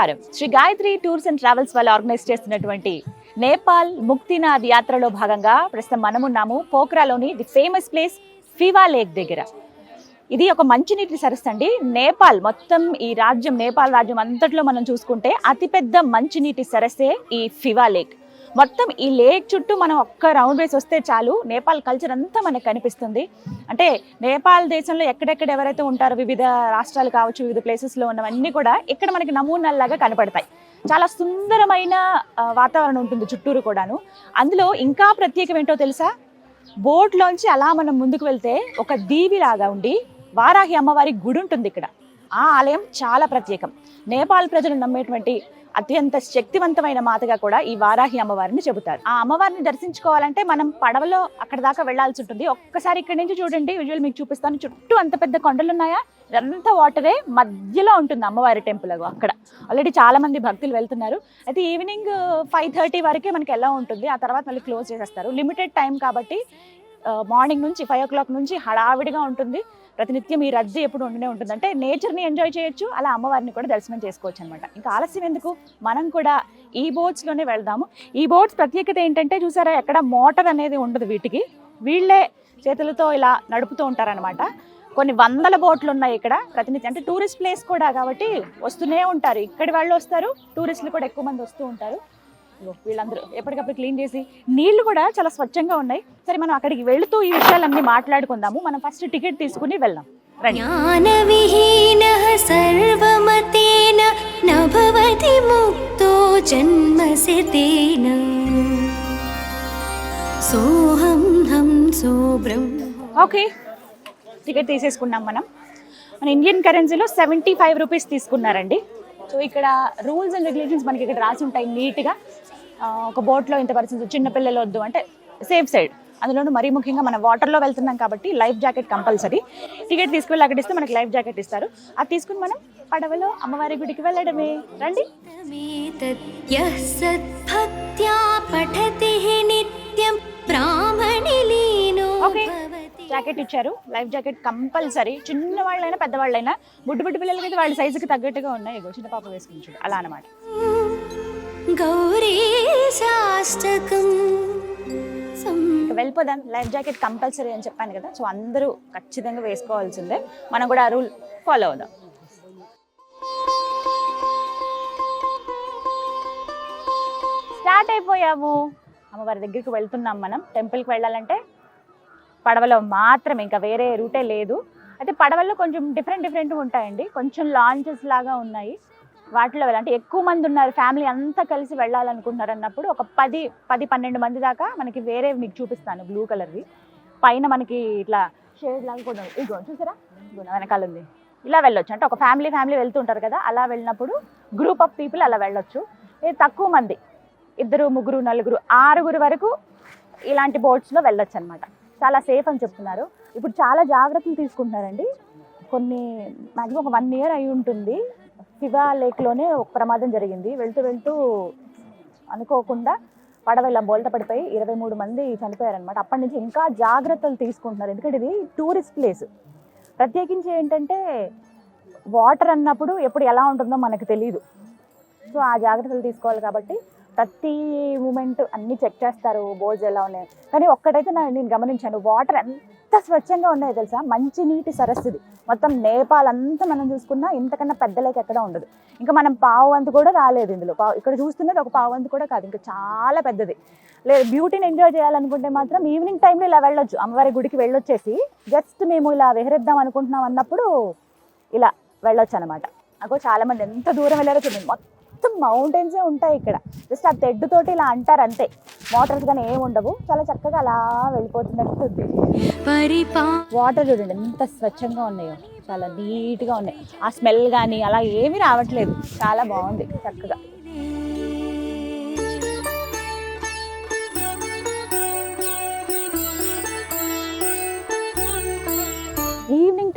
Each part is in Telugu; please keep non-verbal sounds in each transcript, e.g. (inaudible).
నమస్కారం. Shri Gayatri tours and travels వాళ్ళు ఆర్గనైజ్ చేస్తున్నటువంటి నేపాల్ ముక్తినాథ్ యాత్రలో భాగంగా ప్రస్తుతం మనమున్నాము పోఖ్రాలోని the famous place Phewa lake దగ్గర. ఇది ఒక మంచినీటి సరస్సు అండి. నేపాల్ మొత్తం ఈ రాజ్యం నేపాల్ రాజ్యం అంతట్లో మనం చూసుకుంటే అతిపెద్ద మంచినీటి సరస్సే ఈ ఫివా లేక్. మొత్తం ఈ లేక్ చుట్టూ మనం ఒక్క రౌండ్ వేసి వస్తే చాలు. నేపాల్ కల్చర్ అంతా మనకు కనిపిస్తుంది. అంటే నేపాల్ దేశంలో ఎక్కడెక్కడ ఎవరైతే ఉంటారో వివిధ రాష్ట్రాలు కావచ్చు వివిధ ప్లేసెస్లో ఉన్నవన్నీ కూడా ఇక్కడ మనకి నమూనాల్లాగా కనపడతాయి. చాలా సుందరమైన వాతావరణం ఉంటుంది చుట్టూరు కూడాను. అందులో ఇంకా ప్రత్యేకం ఏంటో తెలుసా బోట్లోంచి అలా మనం ముందుకు వెళ్తే ఒక దీవిలాగా ఉండి వారాహి అమ్మవారి గుడి ఉంటుంది ఇక్కడ. ఆ ఆలయం చాలా ప్రత్యేకం. నేపాల్ ప్రజలు నమ్మేటువంటి అత్యంత శక్తివంతమైన మాతగా కూడా ఈ వారాహి అమ్మవారిని చెబుతారు. ఆ అమ్మవారిని దర్శించుకోవాలంటే మనం పడవలో అక్కడ దాకా వెళ్ళాల్సి ఉంటుంది. ఒక్కసారి ఇక్కడి నుంచి చూడండి విజువల్ మీకు చూపిస్తాను. చుట్టూ అంత పెద్ద కొండలు ఉన్నాయా ఇదంతా వాటరే మధ్యలో ఉంటుంది అమ్మవారి టెంపుల్ అక్కడ. ఆల్రెడీ చాలా మంది భక్తులు వెళ్తున్నారు. అయితే ఈవినింగ్ ఫైవ్ థర్టీ వరకే మనకి ఎలా ఉంటుంది? ఆ తర్వాత మళ్ళీ క్లోజ్ చేసేస్తారు. లిమిటెడ్ టైం కాబట్టి మార్నింగ్ నుంచి ఫైవ్ ఓ క్లాక్ నుంచి హడావిడిగా ఉంటుంది. ప్రతినిత్యం ఈ రద్దీ ఎప్పుడు ఉంటూనే ఉంటుంది. అంటే నేచర్ని ఎంజాయ్ చేయొచ్చు అలా అమ్మవారిని కూడా దర్శనం చేసుకోవచ్చు అనమాట ఇంకా ఆలస్యం ఎందుకు? మనం కూడా ఈ బోట్స్లోనే వెళ్దాము. ఈ బోట్స్ ప్రత్యేకత ఏంటంటే చూసారా ఎక్కడ మోటార్ అనేది ఉండదు వీటికి. వీళ్ళే చేతులతో ఇలా నడుపుతూ ఉంటారనమాట కొన్ని వందల బోట్లు ఉన్నాయి ఇక్కడ ప్రతినిధి అంటే టూరిస్ట్ ప్లేస్ కూడా కాబట్టి వస్తూనే ఉంటారు. ఇక్కడి వాళ్ళు వస్తారు టూరిస్టులు కూడా ఎక్కువ మంది వస్తూ ఉంటారు. వీళ్ళందరూ ఎప్పటికప్పుడు క్లీన్ చేసి నీళ్ళు కూడా చాలా స్వచ్ఛంగా ఉన్నాయి. సరే మనం అక్కడికి వెళుతూ ఈ విషయాలన్నీ మాట్లాడుకుందాము. మనం ఫస్ట్ టికెట్ తీసుకుని వెళ్దాం. జన్మసితేన ఓకే టికెట్ తీసేసుకున్నాం మనం. మన ఇండియన్ కరెన్సీలో సెవెంటీ ఫైవ్ రూపీస్ తీసుకున్నారండి. సో ఇక్కడ రూల్స్ అండ్ రెగ్యులేషన్స్ మనకి ఇక్కడ రాసి ఉంటాయి నీట్గా ఒక బోట్లో ఇంత పరిస్థితి చిన్నపిల్లలు వద్దు అంటే సేఫ్ సైడ్ అందులోనూ మరీ ముఖ్యంగా మనం వాటర్లో వెళ్తున్నాం కాబట్టి లైఫ్ జాకెట్ కంపల్సరీ టికెట్ తీసుకువెళ్ళి అక్కడ ఇస్తే మనకి లైఫ్ జాకెట్ ఇస్తారు. అది తీసుకుని మనం పడవలో అమ్మవారి గుడికి వెళ్ళడమే. రండి. జాకెట్ ఇచ్చారు. లైఫ్ జాకెట్ కంపల్సరీ చిన్న వాళ్ళైనా పెద్దవాళ్ళైనా బుడ్డు బుడ్డు పిల్లలకి వాళ్ళ సైజుకి తగ్గట్టుగా ఉన్నాయి. చిన్న పాప వేసుకుని చూడు. అలా అనమాట గౌరీ వెళ్ళిపోదాం. లైఫ్ జాకెట్ కంపల్సరీ అని చెప్పాను కదా సో అందరూ ఖచ్చితంగా వేసుకోవాల్సిందే. మనం కూడా ఆ రూల్ ఫాలో అవుదాం. స్టార్ట్ అయిపోయాము. అమ్మవారి దగ్గరికి వెళ్తున్నాం మనం. టెంపుల్కి వెళ్ళాలంటే పడవలో మాత్రమే ఇంకా వేరే రూటే లేదు. అయితే పడవల్లో కొంచెం డిఫరెంట్ డిఫరెంట్ ఉంటాయండి. కొంచెం లాంచెస్ లాగా ఉన్నాయి. వాటిలో వెళ్ళాలి అంటే ఎక్కువ మంది ఉన్నారు ఫ్యామిలీ అంతా కలిసి వెళ్ళాలనుకుంటున్నారు అన్నప్పుడు ఒక పది పది పన్నెండు మంది దాకా మనకి వేరే మీకు చూపిస్తాను బ్లూ కలర్వి. పైన మనకి ఇట్లా షేడ్ లాగా కూడా ఉంది. ఇదిగో చూసారా? వెనకాల ఉంది. ఇలా వెళ్ళొచ్చు. అంటే ఒక ఫ్యామిలీ ఫ్యామిలీ వెళ్తుంటారు కదా అలా వెళ్ళినప్పుడు గ్రూప్ ఆఫ్ పీపుల్ అలా వెళ్ళొచ్చు. ఇది తక్కువ మంది. ఇద్దరు ముగ్గురు నలుగురు ఆరుగురు వరకు ఇలాంటి బోట్స్లో వెళ్ళొచ్చు అనమాట చాలా సేఫ్ అని చెప్తున్నారు. ఇప్పుడు చాలా జాగ్రత్తలు తీసుకుంటున్నారండి. కొన్ని మ్యాక్సిమం ఒక వన్ ఇయర్ అయి ఉంటుంది. శివా లేక్లోనే ఒక ప్రమాదం జరిగింది. వెళ్తూ వెళ్తూ అనుకోకుండా పడవ ఇలా బోల్త పడిపోయి ఇరవై మూడు మంది చనిపోయారనమాట అప్పటి నుంచి ఇంకా జాగ్రత్తలు తీసుకుంటున్నారు. ఎందుకంటే ఇది టూరిస్ట్ ప్లేస్. ప్రత్యేకించి ఏంటంటే వాటర్ అన్నప్పుడు ఎప్పుడు ఎలా ఉంటుందో మనకు తెలియదు సో ఆ జాగ్రత్తలు తీసుకోవాలి కాబట్టి ప్రతి మూమెంట్ అన్ని చెక్ చేస్తారు బోర్డ్స్ ఎలా ఉన్నాయి. కానీ ఒక్కటైతే నేను గమనించాను వాటర్ ఎంత స్వచ్ఛంగా ఉన్నాయో తెలుసా? మంచి నీటి సరస్సుది. మొత్తం నేపాల్ అంతా మనం చూసుకున్నా ఇంతకన్నా పెద్ద లేక ఎక్కడ ఉండదు. ఇంకా మనం పావు వంతు కూడా రాలేదు ఇందులో. పావు ఇక్కడ చూస్తున్నది ఒక పావు వంతు కూడా కాదు ఇంకా చాలా పెద్దది. లేదు బ్యూటీని ఎంజాయ్ చేయాలనుకుంటే మాత్రం ఈవినింగ్ టైంలో ఇలా వెళ్ళొచ్చు. అమ్మవారి గుడికి వెళ్ళొచ్చేసి జస్ట్ మేము ఇలా విహరిద్దాం అనుకుంటున్నాం అన్నప్పుడు ఇలా వెళ్ళొచ్చు అనమాట అగో చాలామంది ఎంత దూరం వెళ్ళారో చూడండి మొత్తం మొత్తం మౌంటైన్సే ఉంటాయి ఇక్కడ. జస్ట్ ఆ తెడ్డుతోటి ఇలా అంటారు అంతే. మోటార్స్ కానీ ఏమి ఉండవు. చాలా చక్కగా అలా వెళ్ళిపోతున్నట్టు వాటర్ చూడండి ఎంత స్వచ్ఛంగా ఉన్నాయో. చాలా నీట్గా ఉన్నాయి. ఆ స్మెల్ కానీ అలా ఏమీ రావట్లేదు. చాలా బాగుంది చక్కగా.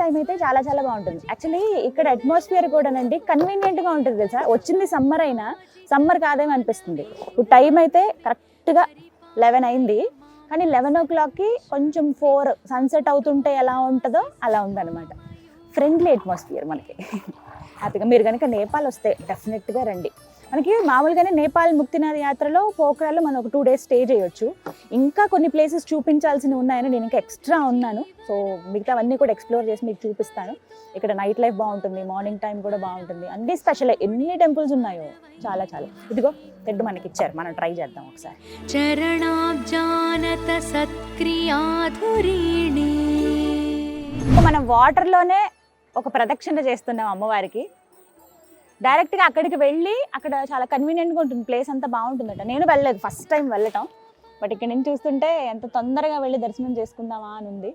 టైం అయితే చాలా చాలా బాగుంటుంది. యాక్చువల్లీ ఇక్కడ అట్మాస్ఫియర్ కూడానండి కన్వీనియంట్గా ఉంటుంది తెలుసా? వచ్చింది సమ్మర్ అయినా సమ్మర్ కాదేమో అనిపిస్తుంది. ఇప్పుడు టైం అయితే కరెక్ట్గా లెవెన్ అయింది. కానీ లెవెన్ ఓ క్లాక్కి కొంచెం ఫోర్ సన్సెట్ అవుతుంటే ఎలా ఉంటుందో అలా ఉందన్నమాట. ఫ్రెండ్లీ అట్మాస్ఫియర్ మనకి. (laughs) హ్యాపీగా మీరు కనుక నేపాల్ వస్తే డెఫినెట్గా రండి. మనకి మామూలుగానే నేపాల్ ముక్తినాథ్ యాత్రలో పోఖరాలో మనం ఒక టూ డేస్ స్టే చేయొచ్చు. ఇంకా కొన్ని ప్లేసెస్ చూపించాల్సినవి ఉన్నాయని నేను ఇంకా ఎక్స్ట్రా ఉన్నాను. సో మిగతా అన్నీ కూడా ఎక్స్ప్లోర్ చేసి మీకు చూపిస్తాను. ఇక్కడ నైట్ లైఫ్ బాగుంటుంది మార్నింగ్ టైం కూడా బాగుంటుంది. అన్ని స్పెషల్ ఎన్ని టెంపుల్స్ ఉన్నాయో? చాలా చాలా. ఇదిగో తెడ్డు మనకి ఇచ్చారు. మనం ట్రై చేద్దాం ఒకసారి. చరణాబ్జానత సత్క్రియాధురీణి. మనం వాటర్లోనే ఒక ప్రదక్షిణ చేస్తున్నాం అమ్మవారికి. డైరెక్ట్గా అక్కడికి వెళ్ళి అక్కడ చాలా కన్వీనియంట్గా ఉంటుంది. ప్లేస్ అంతా బాగుంటుందట. నేను వెళ్ళలేదు. ఫస్ట్ టైం వెళ్ళటం. బట్ ఇక్కడ నుంచి చూస్తుంటే ఎంత తొందరగా వెళ్ళి దర్శనం చేసుకుందామా అని ఉంది.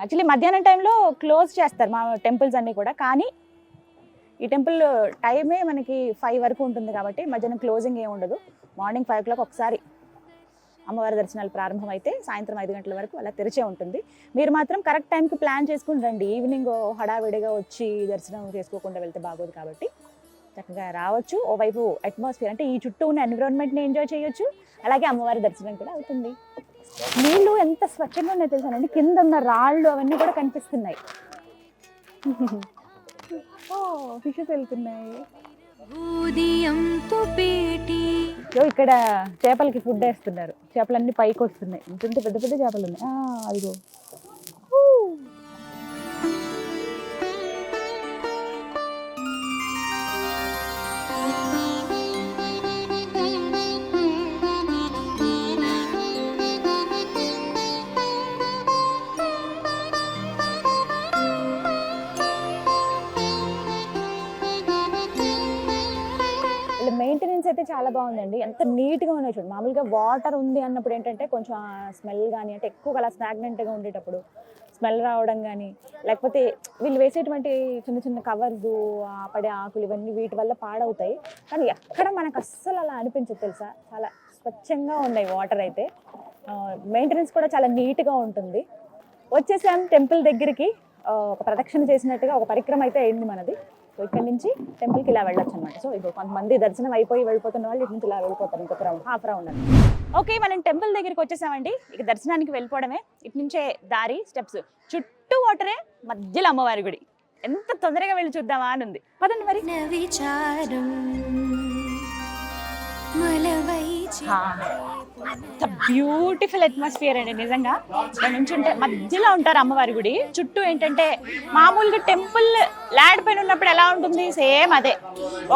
యాక్చువల్లీ మధ్యాహ్నం టైంలో క్లోజ్ చేస్తారు మా టెంపుల్స్ అన్నీ కూడా. కానీ ఈ టెంపుల్ టైమే మనకి ఫైవ్ వరకు ఉంటుంది కాబట్టి మధ్యాహ్నం క్లోజింగ్ ఏమి ఉండదు. మార్నింగ్ ఫైవ్ ఓ క్లాక్ ఒకసారి అమ్మవారి దర్శనాలు ప్రారంభమైతే సాయంత్రం ఐదు గంటల వరకు అలా తెరిచే ఉంటుంది. మీరు మాత్రం కరెక్ట్ టైంకి ప్లాన్ చేసుకుని రండి. ఈవినింగ్ హడావిడిగా వచ్చి దర్శనం చేసుకోకుండా వెళ్తే బాగోదు కాబట్టి చక్కగా రావచ్చు. ఓవైపు అట్మాస్ఫియర్ అంటే ఈ చుట్టూ ఉన్న ఎన్విరాన్మెంట్ని ఎంజాయ్ చేయొచ్చు. అలాగే అమ్మవారి దర్శనం కూడా అవుతుంది. నీళ్ళు ఎంత స్వచ్ఛంగా ఉన్నాయో తెలుసానండి కింద ఉన్న రాళ్ళు అవన్నీ కూడా కనిపిస్తున్నాయి. ఫిషెస్ వెళ్తున్నాయి. ఇక్కడ చేపలకి ఫుడ్ వేస్తున్నారు. చేపలన్నీ పైకి వస్తున్నాయి ఇంత పెద్ద పెద్ద చేపలు ఉన్నాయి. ఆ, అదిగో. అయితే చాలా బాగుందండి. ఎంత నీట్గా ఉన్నాయి చూడండి మామూలుగా వాటర్ ఉంది అన్నప్పుడు ఏంటంటే కొంచెం స్మెల్ కానీ అంటే ఎక్కువ అలా స్నాగ్నెంట్గా ఉండేటప్పుడు స్మెల్ రావడం కానీ లేకపోతే వీళ్ళు వేసేటువంటి చిన్న చిన్న కవర్స్ పడే ఆకులు ఇవన్నీ వీటి వల్ల పాడవుతాయి. కానీ ఎక్కడ మనకు అస్సలు అలా అనిపించదు తెలుసా? చాలా స్వచ్ఛంగా ఉన్నాయి వాటర్ అయితే. మెయింటెనెన్స్ కూడా చాలా నీట్గా ఉంటుంది. వచ్చేసాం టెంపుల్ దగ్గరికి. ఒక ప్రదక్షిణ చేసినట్టుగా ఒక పరిక్రమ అయితే అయింది మనది. సో ఇక్కడ నుంచి టెంపుల్కి ఇలా వెళ్ళొచ్చు అనమాట సో ఇప్పుడు కొంతమంది దర్శనం అయిపోయి వెళ్ళిపోతున్న వాళ్ళు ఇటు నుంచి ఇలా వెళ్ళిపోతారు. ఇంకొక రౌండ్ హాఫ్ రౌండ్ అని ఓకే మనం టెంపుల్ దగ్గరికి వచ్చేసామండి. ఇక దర్శనానికి వెళ్ళిపోవడమే. ఇటు నుంచే దారి స్టెప్స్. చుట్టూ వాటరే మధ్యలో అమ్మవారి గుడి. ఎంత తొందరగా వెళ్ళి చూద్దామా అని ఉంది. పదండి మరి. न అంత బ్యూటిఫుల్ అట్మాస్ఫియర్ అండి నిజంగా. ఇక్కడ నుంచి ఉంటే మధ్యలో ఉంటారు అమ్మవారి గుడి. చుట్టూ ఏంటంటే మామూలుగా టెంపుల్ ల్యాండ్ పైన ఉన్నప్పుడు ఎలా ఉంటుంది? సేమ్ అదే.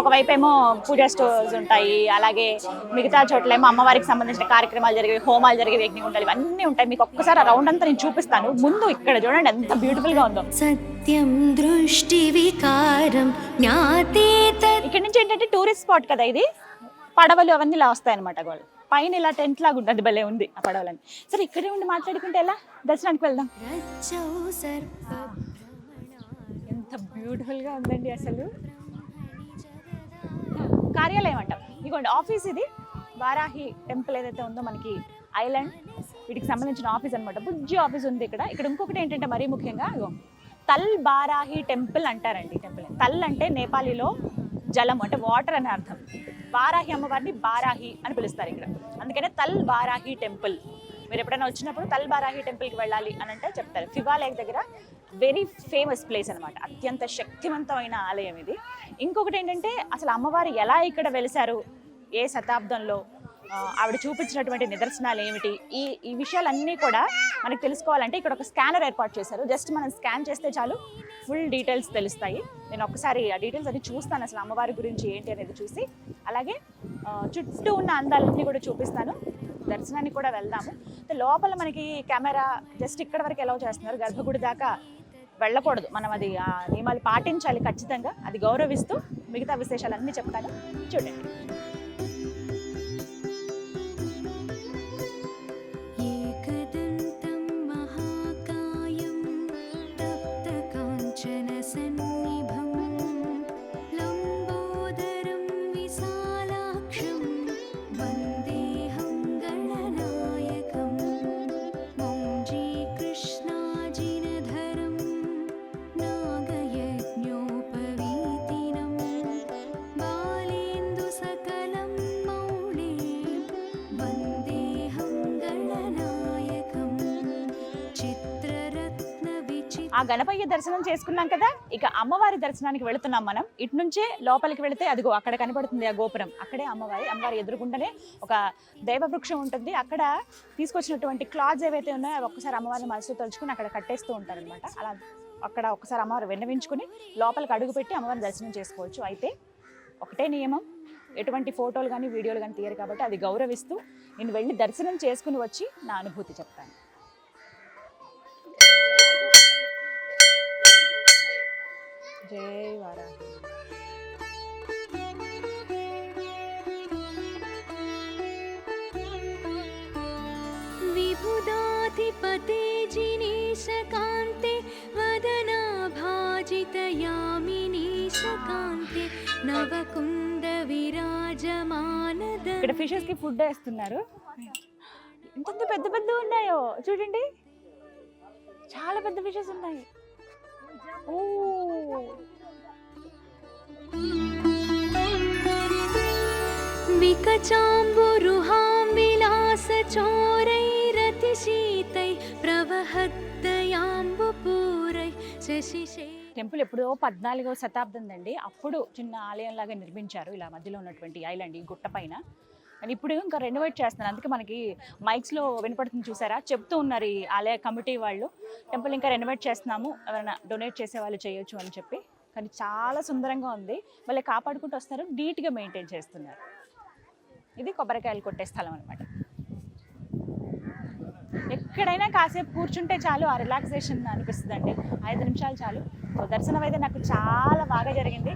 ఒకవైపు ఏమో పూజా స్టోర్స్ ఉంటాయి అలాగే మిగతా చోట్ల ఏమో అమ్మవారికి సంబంధించిన కార్యక్రమాలు జరిగే హోమాలు జరిగే వ్యక్తి ఉంటాయి ఇవన్నీ ఉంటాయి. మీకు ఒక్కసారి రౌండ్ అంతా నేను చూపిస్తాను. ముందు ఇక్కడ చూడండి ఎంత బ్యూటిఫుల్గా ఉందో. సత్యం దృష్టి వికారం ఇక్కడ నుంచి ఏంటంటే టూరిస్ట్ స్పాట్ కదా ఇది. పడవలు అవన్నీ లాస్తాయి అనమాట వాళ్ళు పైన ఇలా టెంట్ లాగా ఉంటుంది భలే ఉంది ఆ పడవలని సరే ఇక్కడే ఉండి మాట్లాడుకుంటే ఎలా? దర్శనానికి వెళ్దాం. ఎంత బ్యూటిఫుల్గా ఉందండి అసలు. కార్యాలయం అంట. ఇదిగోండి ఆఫీస్ ఇది. వారాహి టెంపుల్ ఏదైతే ఉందో మనకి ఐలాండ్ వీటికి సంబంధించిన ఆఫీస్ అనమాట బుజ్జి ఆఫీస్ ఉంది ఇక్కడ. ఇక్కడ ఇంకొకటి ఏంటంటే మరీ ముఖ్యంగా తల్ బారాహి టెంపుల్ అంటారండి టెంపుల్. తల్ అంటే నేపాలీలో జలం అంటే వాటర్ అని అర్థం. బారాహి అమ్మవారిని బారాహి అని పిలుస్తారు ఇక్కడ. అందుకనే తల్ బారాహి టెంపుల్. మీరు ఎప్పుడైనా వచ్చినప్పుడు తల్ బారాహి టెంపుల్కి వెళ్ళాలి అని అంటే చెప్తారు. ఫివా దగ్గర వెరీ ఫేమస్ ప్లేస్ అనమాట అత్యంత శక్తివంతమైన ఆలయం ఇది. ఇంకొకటి ఏంటంటే అసలు అమ్మవారు ఎలా ఇక్కడ వెలిశారు? ఏ శతాబ్దంలో? ఆవిడ చూపించినటువంటి నిదర్శనాలు ఏమిటి? ఈ ఈ విషయాలన్నీ కూడా మనకి తెలుసుకోవాలంటే ఇక్కడ ఒక స్కానర్ ఏర్పాటు చేశారు. జస్ట్ మనం స్కాన్ చేస్తే చాలు ఫుల్ డీటెయిల్స్ తెలుస్తాయి. నేను ఒకసారి ఆ డీటెయిల్స్ అన్ని చూస్తాను అసలు అమ్మవారి గురించి ఏంటి అనేది చూసి. అలాగే చుట్టూ ఉన్న అందాలన్నీ కూడా చూపిస్తాను. దర్శనానికి కూడా వెళ్దాము. లోపల మనకి కెమెరా జస్ట్ ఇక్కడ వరకు ఎలా చేస్తున్నారు. గర్భగుడి దాకా వెళ్ళకూడదు. మనం అది ఆ నియమాలు పాటించాలి ఖచ్చితంగా. అది గౌరవిస్తూ మిగతా విశేషాలన్నీ చెప్తాను. చూడండి. ఆ గణపయ్య దర్శనం చేసుకున్నాం కదా ఇక అమ్మవారి దర్శనానికి వెళుతున్నాం మనం. ఇటు నుంచే లోపలికి వెళితే అదిగో అక్కడ కనబడుతుంది ఆ గోపురం. అక్కడే అమ్మవారి అమ్మవారి ఎదురుకుంటేనే ఒక దైవ వృక్షం ఉంటుంది. అక్కడ తీసుకొచ్చినటువంటి క్లాత్స్ ఏవైతే ఉన్నాయో అవి ఒక్కసారి అమ్మవారిని మనసులో తలుచుకుని అక్కడ కట్టేస్తూ ఉంటారనమాట అలా అక్కడ ఒకసారి అమ్మవారు విన్నవించుకుని లోపలికి అడుగుపెట్టి అమ్మవారిని దర్శనం చేసుకోవచ్చు. అయితే ఒకటే నియమం ఎటువంటి ఫోటోలు కానీ వీడియోలు కానీ తీయరు కాబట్టి అది గౌరవిస్తూ నేను వెళ్ళి దర్శనం చేసుకుని వచ్చి నా అనుభూతి చెప్తాను. జై వారాహి विबुधाधिपते जिनेशकान्ते वदनाभाजितयामिनीशकान्ते नवकुन्दविराजमानद ఇక్కడ ఫిషెస్ కి ఫుడ్ వేస్తున్నారు ఎంత పెద్ద పెద్ద ఉన్నాయో చూడండి చాలా పెద్ద ఫిషెస్ ఉన్నాయి ఓ विकचाम्बुरुहां विलासचोरैरतिशीतै प्रवहद्दयाम्बुपूरै शशिशे టెంపుల్ ఎప్పుడో పద్నాలుగో శతాబ్దం అండి అప్పుడు చిన్న ఆలయం లాగా నిర్మించారు ఇలా మధ్యలో ఉన్నటువంటి ఐలాండ్ ఈ గుట్ట పైన అండ్ ఇప్పుడు ఇంకా రెనోవేట్ చేస్తున్నారు. అందుకే మనకి మైక్స్లో వినపడుతుంది చూసారా? చెప్తూ ఉన్నారు ఈ ఆలయ కమిటీ వాళ్ళు. టెంపుల్ ఇంకా రెనోవేట్ చేస్తున్నాము. ఎవరైనా డొనేట్ చేసే వాళ్ళు చేయొచ్చు అని చెప్పి. కానీ చాలా సుందరంగా ఉంది. మళ్ళీ కాపాడుకుంటూ వస్తారు. నీట్గా మెయింటైన్ చేస్తున్నారు. ఇది కొబ్బరికాయలు కొట్టే స్థలం అనమాట ఎక్కడైనా కాసేపు కూర్చుంటే చాలు ఆ రిలాక్సేషన్ అనిపిస్తుందండి. ఐదు నిమిషాలు చాలు. సో దర్శనం అయితే నాకు చాలా బాగా జరిగింది.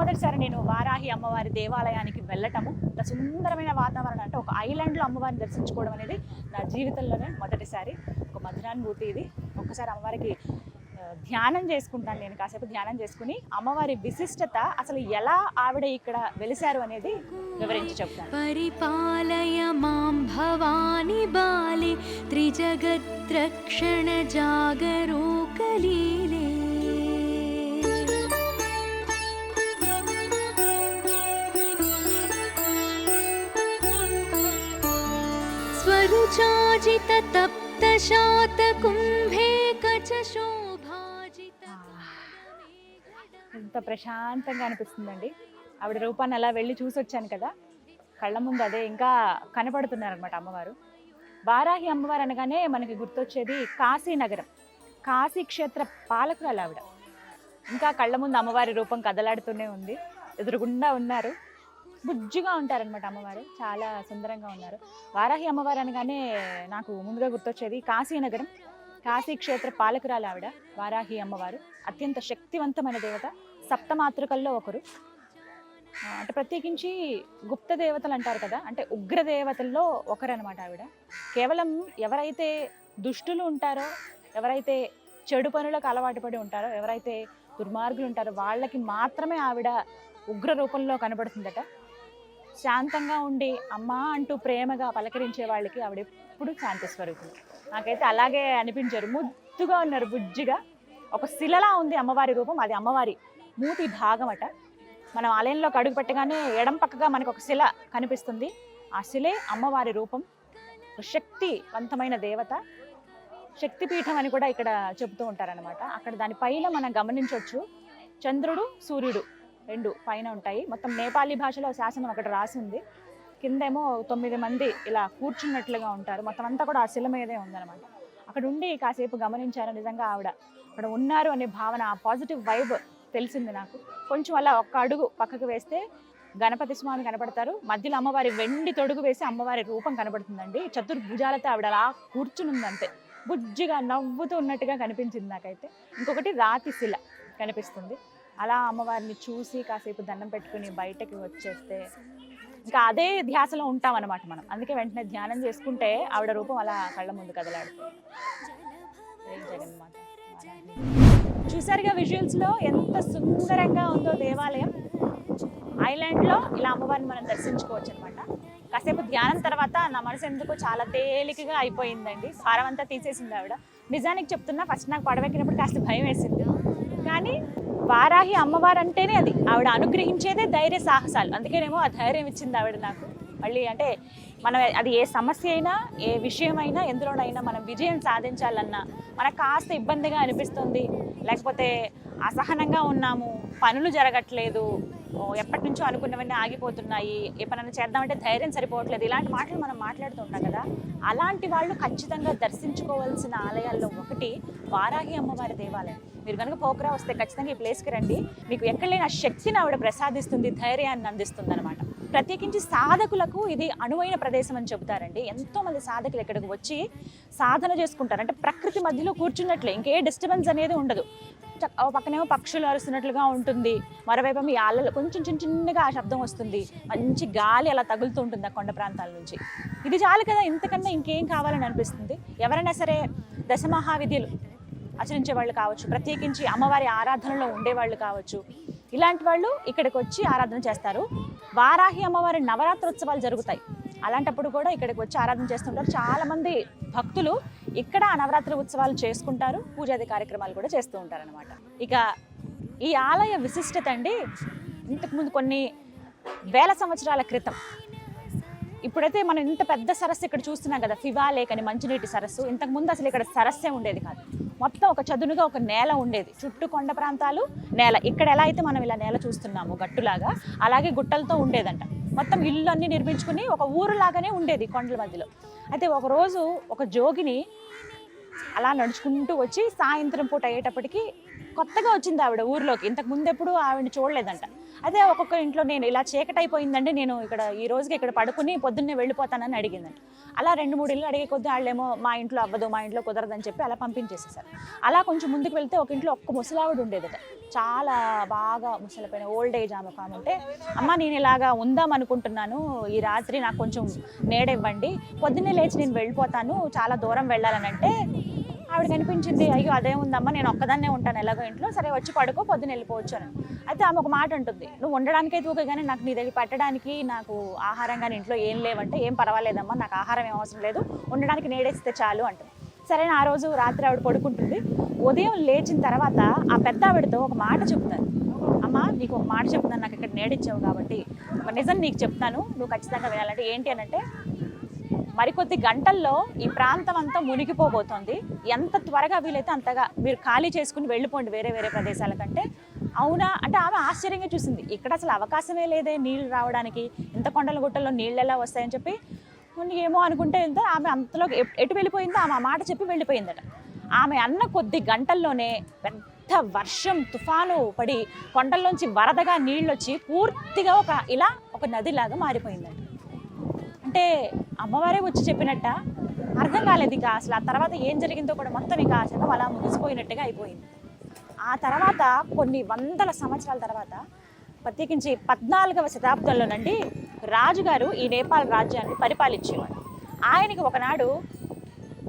మొట్టమొదటిసారి నేను వారాహి అమ్మవారి దేవాలయానికి వెళ్ళటము ఇంత సుందరమైన వాతావరణం అంటే ఒక ఐలాండ్లో అమ్మవారిని దర్శించుకోవడం అనేది నా జీవితంలోనే మొదటిసారి ఒక మధురానుభూతి ఇది. ఒక్కసారి అమ్మవారికి ధ్యానం చేసుకుంటాను నేను కాసేపు ధ్యానం చేసుకుని అమ్మవారి విశిష్టత అసలు ఎలా ఆవిడ ఇక్కడ వెలిశారు అనేది వివరించి చెప్తాను. పరిపాలయ మాం భవాని బాలి త్రిజగద్రక్షణ జాగరూకలీ. చాజిత తప్త శాత కుంభే కచ శోభాజిత ఎంత ప్రశాంతంగా అనిపిస్తుందండి. ఆవిడ రూపాన్ని అలా వెళ్ళి చూసి వచ్చాను కదా. కళ్ళ ముందు అదే ఇంకా కనపడుతున్నారు అనమాట అమ్మవారు. వారాహి అమ్మవారు అనగానే మనకి గుర్తొచ్చేది కాశీ నగరం. కాశీ క్షేత్ర పాలకురాలు ఆవిడ. ఇంకా కళ్ళ ముందు అమ్మవారి రూపం కదలాడుతూనే ఉంది. ఎదురుగుండా ఉన్నారు. బుజ్జిగా ఉంటారనమాట అమ్మవారు. చాలా సుందరంగా ఉన్నారు. వారాహి అమ్మవారు అనగానే నాకు ముందుగా గుర్తొచ్చేది కాశీ నగరం కాశీ క్షేత్ర పాలకురాలు ఆవిడ వారాహి అమ్మవారు. అత్యంత శక్తివంతమైన దేవత. సప్తమాతృకల్లో ఒకరు. అంటే ప్రత్యేకించి గుప్త దేవతలు అంటారు కదా అంటే ఉగ్ర దేవతల్లో ఒకరనమాట ఆవిడ. కేవలం ఎవరైతే దుష్టులు ఉంటారో ఎవరైతే చెడు పనులకు అలవాటు పడి ఉంటారో ఎవరైతే దుర్మార్గులు ఉంటారో వాళ్ళకి మాత్రమే ఆవిడ ఉగ్ర రూపంలో కనబడుతుందట. శాంతంగా ఉండి అమ్మా అంటూ ప్రేమగా పలకరించే వాళ్ళకి ఆవిడ ఎప్పుడు శాంతి స్వరూపులు నాకైతే అలాగే అనిపించారు. ముద్దుగా ఉన్నారు బుజ్జిగా. ఒక శిలలా ఉంది అమ్మవారి రూపం. అది అమ్మవారి మూతి భాగం అట మనం ఆలయంలోకి అడుగు పెట్టగానే ఎడం పక్కగా మనకు ఒక శిల కనిపిస్తుంది. ఆ శిలే అమ్మవారి రూపం. శక్తివంతమైన దేవత. శక్తిపీఠం అని కూడా ఇక్కడ చెబుతూ ఉంటారనమాట అక్కడ దానిపైన మనం గమనించవచ్చు చంద్రుడు సూర్యుడు. రెండు పైన ఉంటాయి. మొత్తం నేపాలీ భాషలో శాసనం అక్కడ రాసి ఉంది. కిందేమో తొమ్మిది మంది ఇలా కూర్చున్నట్లుగా ఉంటారు. మొత్తం అంతా కూడా ఆ శిల మీదే ఉందన్నమాట. అక్కడ ఉండి కాసేపు గమనించారు నిజంగా ఆవిడ. అక్కడ ఉన్నారు అనే భావన ఆ పాజిటివ్ వైబ్ తెలిసింది నాకు. కొంచెం అలా ఒక్క అడుగు పక్కకు వేస్తే గణపతి స్వామి కనపడతారు. మధ్యలో అమ్మవారి వెండి తొడుగు వేసి అమ్మవారి రూపం కనబడుతుందండి చతుర్భుజాలతో ఆవిడ అలా కూర్చుని బుజ్జిగా నవ్వుతూ ఉన్నట్టుగా కనిపించింది నాకైతే. ఇంకొకటి రాతి శిల కనిపిస్తుంది. అలా అమ్మవారిని చూసి కాసేపు దండం పెట్టుకుని బయటకి వచ్చేస్తే ఇంకా అదే ధ్యాసలో ఉంటాం అనమాట మనం. అందుకే వెంటనే ధ్యానం చేసుకుంటే ఆవిడ రూపం అలా కళ్ళ ముందు కదలాడుతుంది. చూసారుగా విజువల్స్లో ఎంత సుందరంగా ఉందో దేవాలయం. ఐలాండ్లో ఇలా అమ్మవారిని మనం దర్శించుకోవచ్చు అనమాట కాసేపు ధ్యానం తర్వాత నా మనసు ఎందుకో చాలా తేలికగా అయిపోయిందండి. భారం అంతా తీసేసింది ఆవిడ. నిజానికి చెప్తున్నా ఫస్ట్ నాకు పడవెక్కినప్పుడు కాస్త భయం వేసింది. కానీ వారాహి అమ్మవారు అంటేనే అది. ఆవిడ అనుగ్రహించేదే ధైర్య సాహసాలు. అందుకేనేమో ఆ ధైర్యం ఇచ్చింది ఆవిడ నాకు. మళ్ళీ అంటే మనం అది ఏ సమస్య అయినా ఏ విషయమైనా ఎందులోనైనా మనం విజయం సాధించాలన్నా మనకు కాస్త ఇబ్బందిగా అనిపిస్తుంది. లేకపోతే అసహనంగా ఉన్నాము పనులు జరగట్లేదు ఎప్పటి నుంచో అనుకున్నవన్నీ ఆగిపోతున్నాయి ఏ పనైనా చేద్దామంటే ధైర్యం సరిపోవట్లేదు ఇలాంటి మాటలు మనం మాట్లాడుతూ ఉంటాం కదా. అలాంటి వాళ్ళు ఖచ్చితంగా దర్శించుకోవాల్సిన ఆలయాల్లో ఒకటి వారాహి అమ్మవారి దేవాలయం. మీరు కనుక పోకరా వస్తే ఖచ్చితంగా ఈ ప్లేస్కి రండి. మీకు ఎక్కడ లేని ఆ శక్తిని ఆవిడ ప్రసాదిస్తుంది ధైర్యాన్ని అందిస్తుంది అనమాట ప్రత్యేకించి సాధకులకు ఇది అనువైన ప్రదేశం అని చెబుతారండి. ఎంతో మంది సాధకులు ఇక్కడికి వచ్చి సాధన చేసుకుంటారు. అంటే ప్రకృతి మధ్యలో కూర్చున్నట్లే ఇంకే డిస్టర్బెన్స్ అనేది ఉండదు. పక్కనేమో పక్షులు అరుస్తున్నట్లుగా ఉంటుంది. మరోవైపు మీ ఆళ్ళలో కొంచెం చిన్న చిన్నగా ఆ శబ్దం వస్తుంది. మంచి గాలి అలా తగులుతూ ఉంటుంది ఆ కొండ ప్రాంతాల నుంచి. ఇది చాలు కదా ఇంతకన్నా ఇంకేం కావాలని అనిపిస్తుంది? ఎవరైనా సరే దశమహావిద్యలు ఆచరించే వాళ్ళు కావచ్చు ప్రత్యేకించి అమ్మవారి ఆరాధనలో ఉండేవాళ్ళు కావచ్చు ఇలాంటి వాళ్ళు ఇక్కడికి వచ్చి ఆరాధన చేస్తారు. వారాహి అమ్మవారి నవరాత్రోత్సవాలు జరుగుతాయి. అలాంటప్పుడు కూడా ఇక్కడికి వచ్చి ఆరాధన చేస్తుంటారు. చాలామంది భక్తులు ఇక్కడ ఆ నవరాత్రి ఉత్సవాలు చేసుకుంటారు. పూజాది కార్యక్రమాలు కూడా చేస్తూ ఉంటారు అనమాట ఇక ఈ ఆలయ విశిష్టత అండి ఇంతకుముందు కొన్ని వేల సంవత్సరాల క్రితం. ఇప్పుడైతే మనం ఇంత పెద్ద సరస్సు ఇక్కడ చూస్తున్నాం కదా ఫివా లేక్ అని మంచినీటి సరస్సు. ఇంతకు ముందు అసలు ఇక్కడ సరస్సే ఉండేది కాదు. మొత్తం ఒక చదునుగా ఒక నేల ఉండేది. చుట్టూ కొండ ప్రాంతాలు నేల. ఇక్కడ ఎలా అయితే మనం ఇలా నేల చూస్తున్నాము గట్టులాగా అలాగే గుట్టలతో ఉండేదంట. మొత్తం ఇల్లు అన్ని నిర్మించుకుని ఒక ఊరులాగానే ఉండేది కొండల మధ్యలో. అయితే ఒకరోజు ఒక జోగిని అలా నడుచుకుంటూ వచ్చి సాయంత్రం పూట అయ్యేటప్పటికి కొత్తగా వచ్చింది ఆవిడ ఊర్లోకి. ఇంతకు ముందు ఎప్పుడు ఆవిడని చూడలేదంట. అదే ఒక్కొక్క ఇంట్లో నేను ఇలా చీకటి అయిపోయిందండి నేను ఇక్కడ ఈ రోజుకి ఇక్కడ పడుకుని పొద్దున్నే వెళ్ళిపోతానని అడిగిందండి. అలా రెండు మూడు ఇల్లు అడిగే కొద్దీ వాళ్ళేమో మా ఇంట్లో అవ్వదు మా ఇంట్లో కుదరదని చెప్పి అలా పంపించేసేసారు. అలా కొంచెం ముందుకు వెళ్తే ఒక ఇంట్లో ఒక్క ముసలావిడ ఉండేదట. చాలా బాగా ముసలిపోయిన ఓల్డ్ ఏజ్ ఆమె ఒక ఉంటే అమ్మ నేను ఇలాగా ఉందాం అనుకుంటున్నాను ఈ రాత్రి నాకు కొంచెం నీడివ్వండి పొద్దున్నే లేచి నేను వెళ్ళిపోతాను చాలా దూరం వెళ్ళాలని అంటే ఆవిడ కనిపించింది అయ్యో అదే ఉందమ్మా నేను ఒక్కదాన్నే ఉంటాను ఎలాగో ఇంట్లో. సరే వచ్చి పడుకో పొద్దున వెళ్ళిపోవచ్చు అని. అయితే ఆమె ఒక మాట ఉంటుంది నువ్వు ఉండడానికి అయితే ఊకే కానీ నాకు నీ దగ్గర పెట్టడానికి నాకు ఆహారం కానీ ఇంట్లో ఏం లేవంటే ఏం పర్వాలేదమ్మా నాకు ఆహారం ఏం అవసరం లేదు ఉండడానికి నేడేస్తే చాలు అంటుంది. సరే ఆ రోజు రాత్రి ఆవిడ పడుకుంటుంది. ఉదయం లేచిన తర్వాత ఆ పెద్ద ఆవిడతో ఒక మాట చెప్తాను అమ్మా నీకు ఒక మాట చెప్తున్నాను నాకు ఇక్కడ నేడిచ్చావు కాబట్టి ఒక నిజం నీకు చెప్తాను నువ్వు ఖచ్చితంగా వినాలంటే ఏంటి అని అంటే మరికొద్ది గంటల్లో ఈ ప్రాంతం అంతా మునిగిపోబోతోంది. ఎంత త్వరగా వీలైతే అంతగా మీరు ఖాళీ చేసుకుని వెళ్ళిపోండి వేరే వేరే ప్రదేశాల కంటే. అవునా? అంటే ఆమె ఆశ్చర్యంగా చూసింది. ఇక్కడ అసలు అవకాశమే లేదే నీళ్ళు రావడానికి. ఇంత కొండల గుట్టల్లో నీళ్ళు ఎలా వస్తాయని చెప్పి. ఏమో అనుకుంటే ఎంత ఆమె అంతలో ఎటు వెళ్ళిపోయిందో ఆమె ఆ మాట చెప్పి వెళ్ళిపోయిందట. ఆమె అన్న కొద్ది గంటల్లోనే పెద్ద వర్షం తుఫాను పడి కొండల్లోంచి వరదగా నీళ్ళు వచ్చి పూర్తిగా ఒక ఇలా ఒక నదిలాగా మారిపోయిందట. అంటే అమ్మవారే వచ్చి చెప్పినట్ట అర్థం కాలేదు ఇక అసలు ఆ తర్వాత ఏం జరిగిందో కూడా మొత్తం ఇక ఆ శవం అలా ముగిసిపోయినట్టుగా అయిపోయింది. ఆ తర్వాత కొన్ని వందల సంవత్సరాల తర్వాత ప్రత్యేకించి పద్నాలుగవ శతాబ్దంలోనండి రాజుగారు ఈ నేపాల్ రాజ్యాన్ని పరిపాలించేవాడు ఆయనకి ఒకనాడు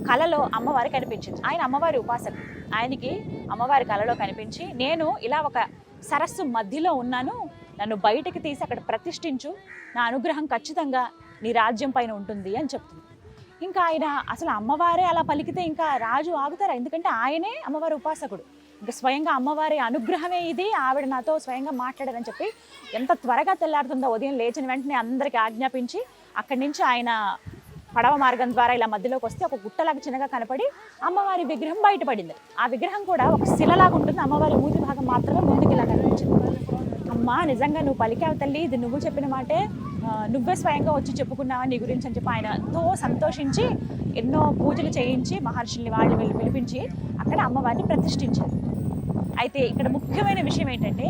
కలలో అమ్మవారి కనిపించింది. ఆయన అమ్మవారి ఉపాసకుడు. ఆయనకి అమ్మవారి కలలో కనిపించి నేను ఇలా ఒక సరస్సు మధ్యలో ఉన్నాను. నన్ను బయటకు తీసి అక్కడ ప్రతిష్ఠించు. నా అనుగ్రహం ఖచ్చితంగా నీ రాజ్యం పైన ఉంటుంది అని చెప్తుంది. ఇంకా ఆయన అసలు అమ్మవారే అలా పలికితే ఇంకా రాజు ఆగుతారా? ఎందుకంటే ఆయనే అమ్మవారి ఉపాసకుడు. ఇంకా స్వయంగా అమ్మవారి అనుగ్రహమే ఇది. ఆవిడ నాతో స్వయంగా మాట్లాడారని చెప్పి ఎంత త్వరగా తెల్లారుతుందో ఉదయం లేచిన వెంటనే అందరికీ ఆజ్ఞాపించి అక్కడి నుంచి ఆయన పడవ మార్గం ద్వారా ఇలా మధ్యలోకి వస్తే ఒక గుట్టలాగా చిన్నగా కనపడి అమ్మవారి విగ్రహం బయటపడింది. ఆ విగ్రహం కూడా ఒక శిలలాగా ఉంటుంది. అమ్మవారి మూతి భాగం మాత్రమే ముందుకు ఇలా అమ్మా నిజంగా నువ్వు పలికావు తల్లి ఇది నువ్వు చెప్పిన మాటే నువ్వే స్వయంగా వచ్చి చెప్పుకున్నావా నీ గురించి అని చెప్పి ఆయన ఎంతో సంతోషించి ఎన్నో పూజలు చేయించి మహర్షుల్ని వాళ్ళు వీళ్ళు పిలిపించి అక్కడ అమ్మవారిని ప్రతిష్ఠించారు. అయితే ఇక్కడ ముఖ్యమైన విషయం ఏంటంటే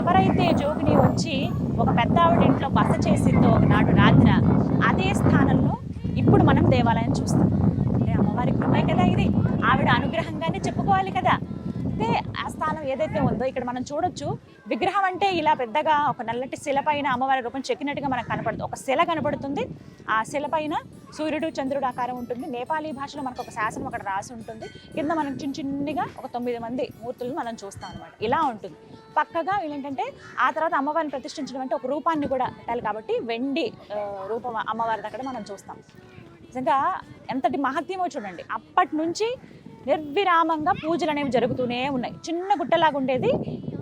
ఎవరైతే జోగిని వచ్చి ఒక పెద్ద ఆవిడ ఇంట్లో బస చేసిందో ఒకనాడు రాత్ర అదే స్థానంలో ఇప్పుడు మనం దేవాలయం చూస్తాం. అంటే అమ్మవారి కృపే కదా ఇది. ఆవిడ అనుగ్రహంగానే చెప్పుకోవాలి కదా. అయితే ఆ స్థానం ఏదైతే ఉందో ఇక్కడ మనం చూడొచ్చు విగ్రహం అంటే ఇలా పెద్దగా ఒక నల్లటి శిల పైన అమ్మవారి రూపం చెక్కినట్టుగా మనకు కనపడుతుంది. ఒక శిల కనపడుతుంది. ఆ శిల పైన సూర్యుడు చంద్రుడు ఆకారం ఉంటుంది. నేపాలీ భాషలో మనకు ఒక శాసనం అక్కడ రాసి ఉంటుంది. కింద మనం చిన్న చిన్నగా ఒక తొమ్మిది మంది మూర్తులను మనం చూస్తాం అనమాట ఇలా ఉంటుంది. పక్కగా ఏంటంటే ఆ తర్వాత అమ్మవారిని ప్రతిష్ఠించడం అంటే ఒక రూపాన్ని కూడా పెట్టాలి కాబట్టి వెండి రూపం అమ్మవారి దగ్గర మనం చూస్తాం. నిజంగా ఎంతటి మహత్యమో చూడండి. అప్పటి నుంచి నిర్విరామంగా పూజలు అనేవి జరుగుతూనే ఉన్నాయి. చిన్న గుట్టలాగా ఉండేది.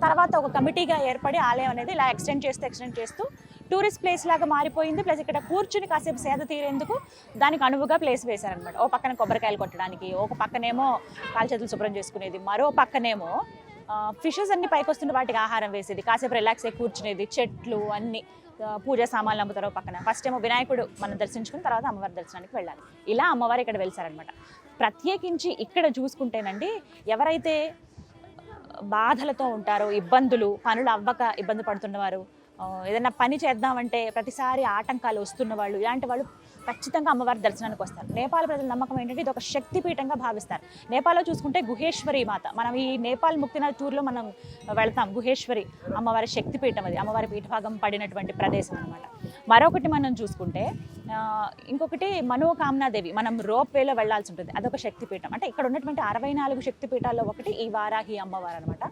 తర్వాత ఒక కమిటీగా ఏర్పడి ఆలయం అనేది ఇలా ఎక్స్టెండ్ చేస్తూ ఎక్స్టెండ్ చేస్తూ టూరిస్ట్ ప్లేస్ లాగా మారిపోయింది. ప్లస్ ఇక్కడ కూర్చుని కాసేపు సేద తీరేందుకు దానికి అనువుగా ప్లేస్ వేశారనమాట ఓ పక్కన కొబ్బరికాయలు కొట్టడానికి ఒక పక్కనేమో కాల్చేతులు శుభ్రం చేసుకునేది మరో పక్కనేమో ఫిషెస్ అన్ని పైకి వస్తున్న వాటికి ఆహారం వేసేది. కాసేపు రిలాక్స్ అయ్యి కూర్చునేది చెట్లు అన్ని పూజా సామాన్లు అమ్ముతారు పక్కన. ఫస్ట్ ఏమో వినాయకుడు మనం దర్శించుకుని తర్వాత అమ్మవారి దర్శనానికి వెళ్ళాలి. ఇలా అమ్మవారు ఇక్కడ వెళ్తారనమాట ప్రత్యేకించి ఇక్కడ చూసుకుంటేనండి ఎవరైతే బాధలతో ఉంటారో ఇబ్బందులు పనులు అవ్వక ఇబ్బంది పడుతున్నవారు ఏదైనా పని చేద్దామంటే ప్రతిసారి ఆటంకాలు వస్తున్న వాళ్ళు ఇలాంటి వాళ్ళు ఖచ్చితంగా అమ్మవారి దర్శనానికి వస్తారు. నేపాల్ ప్రజల నమ్మకం ఏంటంటే ఇది ఒక శక్తిపీఠంగా భావిస్తారు. నేపాల్లో చూసుకుంటే గుహేశ్వరి మాత మనం ఈ నేపాల్ ముక్తినాథ్ టూర్లో మనం వెళ్తాం గుహేశ్వరి అమ్మవారి శక్తిపీఠం అది అమ్మవారి పీఠభాగం పడినటువంటి ప్రదేశం అనమాట మరొకటి మనం చూసుకుంటే ఇంకొకటి మనోకామనాదేవి మనం రోప్ వేలో వెళ్ళాల్సి ఉంటుంది. అదొక శక్తిపీఠం. అంటే ఇక్కడ ఉన్నటువంటి అరవై నాలుగు శక్తిపీఠాల్లో ఒకటి ఈ వారాహి అమ్మవారు అనమాట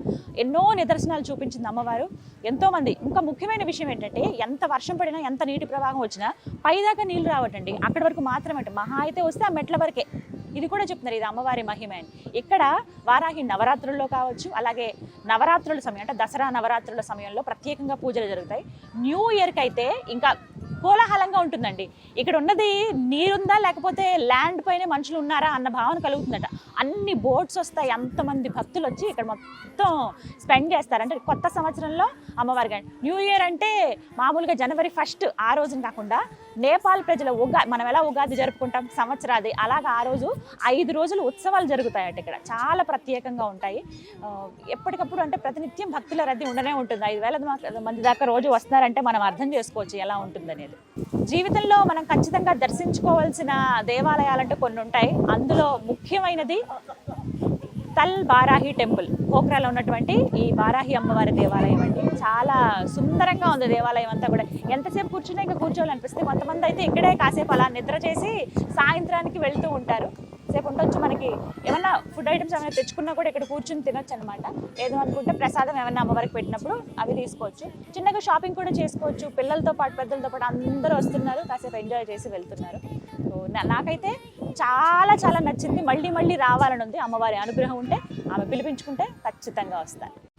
ఎన్నో నిదర్శనాలు చూపించింది అమ్మవారు. ఎంతోమంది. ఇంకా ముఖ్యమైన విషయం ఏంటంటే ఎంత వర్షం పడినా ఎంత నీటి ప్రవాహం వచ్చినా పైదాకా నీళ్ళు రావటండి. అక్కడి వరకు మాత్రమే మహా అయితే వస్తే ఆ మెట్ల వరకే. ఇది కూడా చెప్తున్నారు ఇది అమ్మవారి మహిమ అని. ఇక్కడ వారాహి నవరాత్రుల్లో కావచ్చు అలాగే నవరాత్రుల సమయం అంటే దసరా నవరాత్రుల సమయంలో ప్రత్యేకంగా పూజలు జరుగుతాయి. న్యూ ఇయర్కి అయితే ఇంకా కోలాహలంగా ఉంటుందండి. ఇక్కడ ఉన్నది నీరుందా లేకపోతే ల్యాండ్ పైన మనుషులు ఉన్నారా అన్న భావన కలుగుతుందట. అన్ని బోట్స్ వస్తాయి అంతమంది భక్తులు వచ్చి ఇక్కడ మొత్తం స్పెండ్ చేస్తారు. అంటే కొత్త సంవత్సరంలో అమ్మవారి గారి. న్యూ ఇయర్ అంటే మామూలుగా జనవరి ఫస్ట్ ఆ రోజున కాకుండా నేపాల్ ప్రజల ఉగా మనం ఎలా ఉగాది జరుపుకుంటాం సంవత్సరాది అలాగా ఆ రోజు ఐదు రోజులు ఉత్సవాలు జరుగుతాయట ఇక్కడ. చాలా ప్రత్యేకంగా ఉంటాయి. ఎప్పటికప్పుడు అంటే ప్రతినిత్యం భక్తుల రద్దీ ఉండనే ఉంటుంది. ఐదు వేల మంది దాకా రోజు వస్తున్నారంటే మనం అర్థం చేసుకోవచ్చు ఎలా ఉంటుందనేది. జీవితంలో మనం ఖచ్చితంగా దర్శించుకోవాల్సిన దేవాలయాలంటే కొన్ని ఉంటాయి. అందులో ముఖ్యమైనది కల్ బారాహి టెంపుల్. పోక్రాలో ఉన్నటువంటి ఈ బారాహి అమ్మవారి దేవాలయం అండి. చాలా సుందరంగా ఉంది దేవాలయం అంతా కూడా. ఎంతసేపు కూర్చున్నా ఇంకా కూర్చోవాలనిపిస్తే కొంతమంది అయితే ఇక్కడే కాసేపు అలా నిద్ర చేసి సాయంత్రానికి వెళ్తూ ఉంటారు. సేపు ఉండొచ్చు మనకి. ఏమన్నా ఫుడ్ ఐటమ్స్ ఏమైనా తెచ్చుకున్నా కూడా ఇక్కడ కూర్చుని తినొచ్చు అనమాట ఏదో అనుకుంటే ప్రసాదం ఏమైనా అమ్మవారికి పెట్టినప్పుడు అవి తీసుకోవచ్చు. చిన్నగా షాపింగ్ కూడా చేసుకోవచ్చు. పిల్లలతో పాటు పెద్దలతో పాటు అందరూ వస్తున్నారు. కాసేపు ఎంజాయ్ చేసి వెళ్తున్నారు. సో నాకైతే చాలా చాలా నచ్చింది. మళ్ళీ మళ్ళీ రావాలని ఉంది. అమ్మవారి అనుగ్రహం ఉంటే ఆమె పిలిపించుకుంటే ఖచ్చితంగా వస్తాను